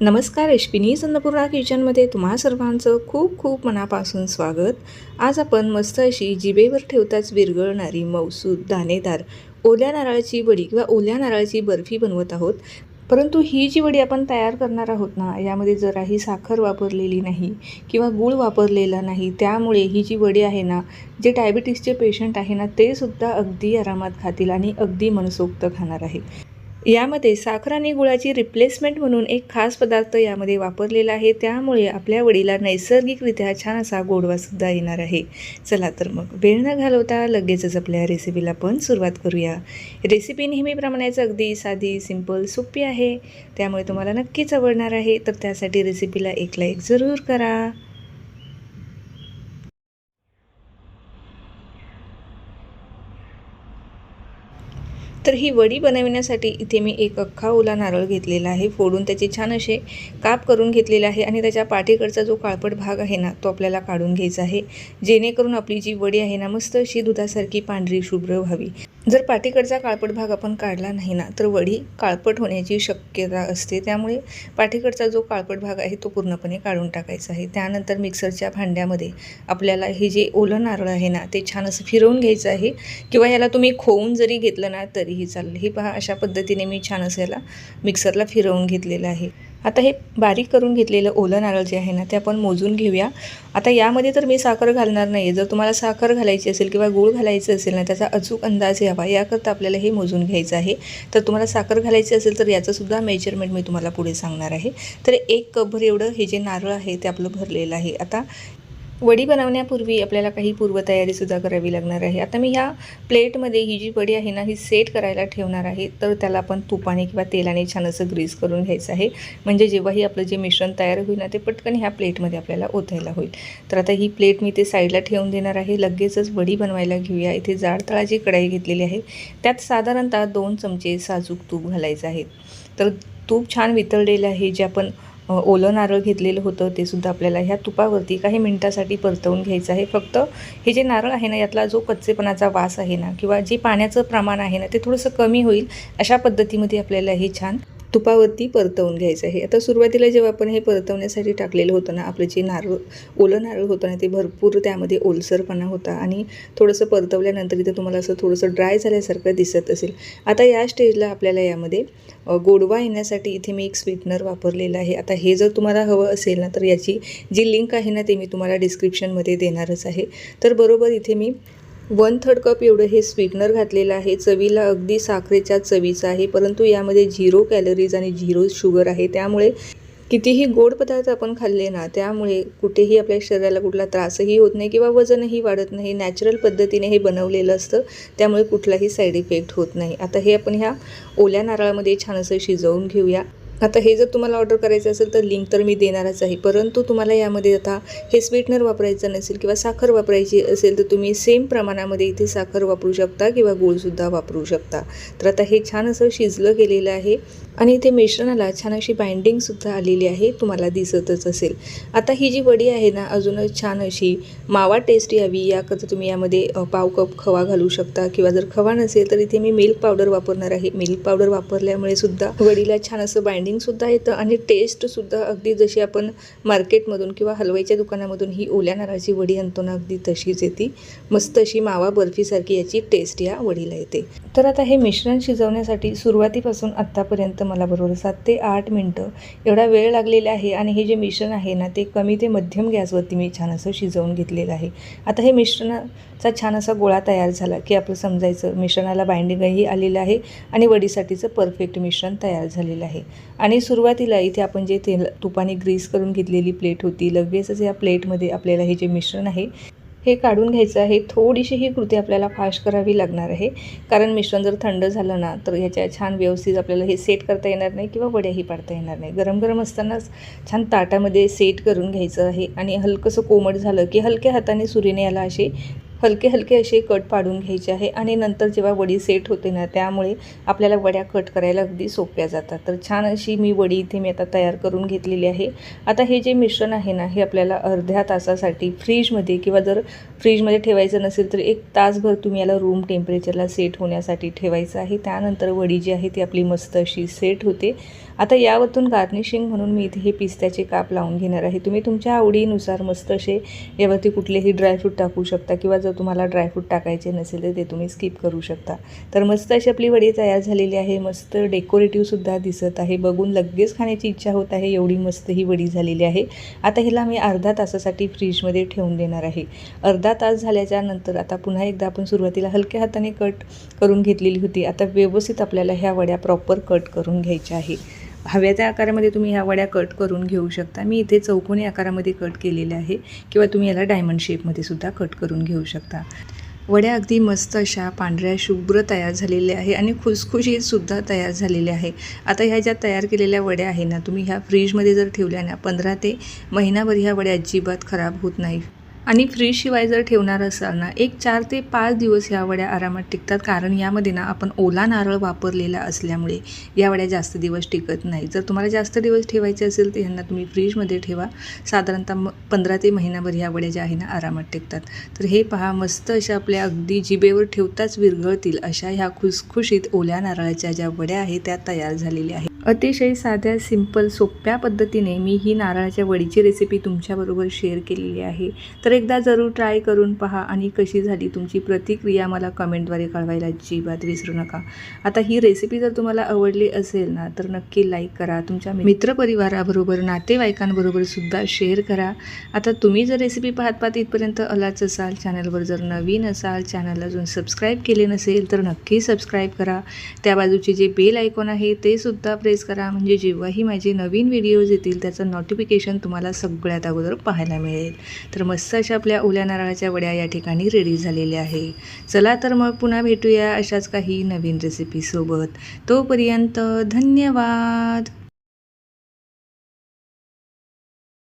नमस्कार एशपिनी अन्नपूर्णा किचनमध्ये तुम्हा सर्वांचं खूप खूप मनापासून स्वागत. आज आपण मस्त अशी जिभेवर ठेवताच विरघळणारी मौसूद दाणेदार ओल्या नारळाची वडी किंवा ओल्या नारळाची बर्फी बनवत आहोत. परंतु ही जी वडी आपण तयार करणार आहोत ना यामध्ये जराही साखर वापरलेली नाही किंवा गूळ वापरलेला नाही त्यामुळे ही जी वडी आहे ना जे डायबिटीसचे पेशंट आहे ना ते सुद्धा अगदी आरामात खातील आणि अगदी मनसोक्त खाणार आहेत. यामध्ये साखर आणि गुळाची रिप्लेसमेंट म्हणून एक खास पदार्थ यामध्ये वापरलेला आहे. त्यामुळे आपल्या वडीला नैसर्गिकरित्या छान असा गोडवासुद्धा येणार आहे. चला तर मग वेळ न घालवता लगेचच आपल्या रेसिपीला पण सुरुवात करूया. रेसिपी नेहमीप्रमाणेच अगदी साधी सिंपल सोपी आहे. त्यामुळे तुम्हाला नक्कीच आवडणार आहे. तर त्यासाठी रेसिपीला एक लाईक जरूर करा. तर ही वडी बनविण्यासाठी इथे मी एक अख्खा ओला नारळ घेतलेला आहे. फोडून त्याचे छान असे काप करून घेतलेले आहे आणि त्याच्या पाठीकडचा जो काळपट भाग आहे ना तो आपल्याला काढून घ्यायचा आहे. जेणेकरून आपली जी वडी आहे ना मस्त अशी दुधासारखी पांढरी शुभ्र व्हावी. जर पाठीकडचा काळपट भाग आपण काढला नाही ना तर वडी काळपट होण्याची शक्यता असते. त्यामुळे पाठीकडचा जो काळपट भाग आहे तो पूर्णपणे काढून टाकायचा आहे. त्यानंतर मिक्सरच्या भांड्यामध्ये आपल्याला हे जे ओलं नारळ आहे ना ते छान असं फिरवून घ्यायचं आहे. किंवा याला तुम्ही खोवून जरी घेतलं ना तरीही चालेल. हे पहा अशा पद्धतीने मी छान असं याला मिक्सरला फिरवून घेतलेलं आहे. आता हे बारीक करून घेतलेलं ओलं नारळ जे आहे ना ते आपण मोजून घेऊया. आता यामध्ये तर मी साखर घालणार नाही जर तुम्हाला साखर घालायची असेल किंवा गूळ घालायचं असेल ना त्याचा अचूक अंदाज यावा. याकरता आपल्याला हे मोजून घ्यायचं आहे. तर तुम्हाला साखर घालायची असेल तर याचंसुद्धा मेजरमेंट मी तुम्हाला पुढे सांगणार आहे. तर एक कपभर एवढं हे जे नारळ आहे ते आपलं भरलेलं आहे. आता वडी बनवण्यापूर्वी आपल्याला काही पूर्वतयारीसुद्धा करावी लागणार आहे. आता मी ह्या प्लेटमध्ये ही जी वडी आहे ना ही सेट करायला ठेवणार आहे. तर त्याला आपण तुपाने किंवा तेलाने छान असं ग्रीस करून घ्यायचं आहे. म्हणजे जेव्हाही आपलं जे मिश्रण तयार होईल ना ते पटकन ह्या प्लेटमध्ये आपल्याला ओतायला होईल. तर आता ही प्लेट मी ते साईडला ठेवून देणार आहे. लगेचच वडी बनवायला घेऊया. इथे जाड तळाची कढाई घेतलेली आहे. त्यात साधारणतः दोन चमचे साजूक तूप घालायचं आहे. तर तूप छान वितळलेलं आहे. जे आपण ओलं नारळ घेतलेलं होतं ते सुद्धा आपल्याला ह्या तुपावरती काही मिनटासाठी परतवून घ्यायचं आहे. फक्त हे जे नारळ आहे ना यातला जो कच्चेपणाचा वास आहे ना किंवा जे पाण्याचं प्रमाण आहे ना ते थोडंसं कमी होईल अशा पद्धतीमध्ये आपल्याला हे छान तुपावरती परतवून घ्यायचं आहे. आता सुरुवातीला जेव्हा आपण हे परतवण्यासाठी टाकलेलं होतं ना आपलं जे नारळ ओलं नारळ होतं ना ते भरपूर त्यामध्ये ओलसरपणा होता आणि थोडंसं परतवल्यानंतर इथं तुम्हाला असं थोडंसं ड्राय झाल्यासारखं दिसत असेल. आता या स्टेजला आपल्याला यामध्ये गोडवा येण्यासाठी इथे मी एक स्वीटनर वापरलेला आहे. आता हे जर तुम्हाला हवं असेल ना तर याची जी लिंक आहे ना ते मी तुम्हाला डिस्क्रिप्शनमध्ये देणारच आहे. तर बरोबर इथे मी वन थर्ड कप एवढं हे स्वीटनर घातलेलं आहे. चवीला अगदी साखरेच्या चवीचं आहे. परंतु यामध्ये झिरो कॅलरीज आणि झिरो शुगर आहे. त्यामुळे कितीही गोड पदार्थ आपण खाल्ले ना त्यामुळे कुठेही आपल्या शरीराला कुठला त्रासही होत नाही किंवा वजनही वाढत नाही. नॅचरल पद्धतीने हे बनवलेलं असतं. त्यामुळे कुठलाही साईड इफेक्ट होत नाही. आता हे आपण ह्या ओल्या नारळामध्ये छान असं शिजवून घेऊया. आता हे जर तुम्हाला ऑर्डर करायचं असेल तर लिंक तर मी देणारच आहे. परंतु तुम्हाला यामध्ये आता हे स्वीटनर वापरायचं नसेल किंवा साखर वापरायची असेल तर तुम्ही सेम प्रमाणामध्ये इथे साखर वापरू शकता किंवा गूळसुद्धा वापरू शकता. तर आता हे छान असं शिजलं गेलेलं आहे आणि इथे मिश्रणाला छान अशी बाइंडिंगसुद्धा आलेली आहे तुम्हाला दिसतच असेल. आता ही जी वडी आहे ना अजूनच छान अशी मावा टेस्ट यावी याकरता तुम्ही यामध्ये पाव कप खवा घालू शकता किंवा जर खवा नसेल तर इथे मी मिल्क पावडर वापरणार आहे. मिल्क पावडर वापरल्यामुळे सुद्धा वडीला छान असं शायनिंगसुद्धा येतं आणि टेस्टसुद्धा अगदी जशी आपण मार्केटमधून किंवा हलवाईच्या दुकानामधून ही ओल्या नारळाची वडी आणतो ना अगदी तशीच येते. मस्त अशी मावा बर्फीसारखी याची टेस्ट या वडीला येते. तर आता हे मिश्रण शिजवण्यासाठी सुरुवातीपासून आत्तापर्यंत मला बरोबर सात ते आठ मिनटं एवढा वेळ लागलेला आहे आणि हे जे मिश्रण आहे ना ते कमी ते मध्यम गॅसवरती मी छान असं शिजवून घेतलेलं आहे. आता हे मिश्रणाचा छान असा गोळा तयार झाला की आपलं समजायचं मिश्रणाला बाइंडिंगही आलेलं आहे आणि वडीसाठीचं परफेक्ट मिश्रण तयार झालेलं आहे. आणि सुरुवातीला इथे आपण जे तेल तुपाने ग्रीस करून घेतलेली प्लेट होती लगेचच या प्लेटमध्ये आपल्याला हे जे मिश्रण आहे हे काढून घ्यायचं आहे. थोडीशी ही कृती आपल्याला फास्ट करावी लागणार आहे. कारण मिश्रण जर थंड झालं ना तर ह्याच्या छान व्यवस्थित आपल्याला हे सेट करता येणार नाही किंवा वड्याही पाडता येणार नाही. गरम गरम असतानाच छान ताटामध्ये सेट करून घ्यायचं आहे. आणि हलकंसं कोमट झालं की हलक्या हाताने सुरीने याला असे हलके हलके असे कट पाडून घ्यायचे आहे आणि नंतर जेव्हा वडी सेट होते ना त्यामुळे आपल्याला वड्या कट करायला अगदी सोप्या जातात. तर छान अशी मी वडी इथे मी आता तयार करून घेतलेली आहे. आता हे जे मिश्रण आहे ना हे आपल्याला अर्ध्या तासासाठी फ्रीजमध्ये किंवा जर फ्रीजमध्ये ठेवायचं नसेल तर एक तासभर तुम्ही याला रूम टेम्परेचरला सेट होण्यासाठी ठेवायचं आहे. त्यानंतर वडी जी आहे ती आपली मस्त अशी सेट होते. आता यावरतून गार्निशिंग म्हणून मी इथे हे पिस्त्याचे काप लावून घेणार आहे. तुम्ही तुमच्या आवडीनुसार मस्त असे यावरती कुठलेही ड्रायफ्रूट टाकू शकता किंवा जर तुम्हाला ड्रायफ्रूट टाकायचे नसेल तर ते तुम्ही स्किप करू शकता. तर मस्त अशी आपली वडी तयार झालेली आहे. मस्त डेकोरेटिव्हसुद्धा दिसत आहे. बघून लगेच खाण्याची इच्छा होत आहे. एवढी मस्त ही वडी झालेली आहे. आता ह्याला मी अर्धा तासासाठी फ्रीजमध्ये ठेवून देणार आहे. अर्धा तास झाल्याच्यानंतर आता पुन्हा एकदा आपण सुरुवातीला हलक्या हाताने कट करून घेतलेली होती. आता व्यवस्थित आपल्याला ह्या वड्या प्रॉपर कट करून घ्यायच्या आहे. हव्या त्या आकारामध्ये तुम्ही ह्या वड्या कट करून घेऊ शकता. मी इथे चौकोनी आकारामध्ये कट केलेले आहे किंवा तुम्ही याला डायमंड शेपमध्ये सुद्धा कट करून घेऊ शकता. वड्या अगदी मस्त अशा पांढऱ्या शुभ्र तयार झालेल्या आहे आणि खुसखुशीतसुद्धा तयार झालेल्या आहे आता ह्या ज्या तयार केलेल्या वड्या आहे ना तुम्ही ह्या फ्रीजमध्ये जर ठेवल्या ना पंधरा ते महिनाभर ह्या वड्या अजिबात खराब होत नाही आणि फ्रीजशिवाय जर ठेवणार असाल ना एक चार ते पाच दिवस ह्या वड्या आरामात टिकतात. कारण यामध्ये ना आपण ओला नारळ वापरलेला असल्यामुळे या वड्या जास्त दिवस टिकत नाही. जर तुम्हाला जास्त दिवस ठेवायचे असेल तर ह्यांना तुम्ही फ्रीजमध्ये ठेवा. साधारणतः म पंधरा ते महिनाभर ह्या वड्या ज्या आहे ना आरामात टिकतात. तर हे पहा मस्त अशा आपल्या अगदी जिभेवर ठेवताच विरघळतील अशा ह्या खुसखुशीत ओल्या नारळाच्या ज्या वड्या आहेत त्या तयार झालेल्या आहेत. अतिशय साध्या सिंपल सोप्या पद्धतीने मी ही नारळाच्या वडीची रेसिपी तुमच्याबरोबर शेअर केलेली आहे. तर एकदा जरूर ट्राय करून पहा आणि कशी झाली तुमची प्रतिक्रिया मला कमेंटद्वारे कळवायला अजिबात विसरू नका. आता ही रेसिपी जर तुम्हाला आवडली असेल ना तर नक्की लाईक करा. तुमच्या मित्रपरिवाराबरोबर नातेवाईकांबरोबर सुद्धा शेअर करा. आता तुम्ही जर रेसिपी पाहत पाहत इथपर्यंत आलाच असाल चॅनलवर जर नवीन असाल चॅनल अजून सबस्क्राईब केले नसेल तर नक्की सबस्क्राईब करा. त्या बाजूचे जे बेल आयकॉन आहे ते सुद्धा प्रेस करा. म्हणजे जेव्हाही माझे नवीन व्हिडिओज येतील त्याचं नोटिफिकेशन तुम्हाला सगळ्यात अगोदर पाहायला मिळेल. तर मस्त अशा आपल्या ओल्या नारळाच्या वड्या या ठिकाणी रेडी झालेल्या आहे. चला तर मग पुन्हा भेटूया अशाच काही नवीन रेसिपीसोबत तोपर्यंत धन्यवाद!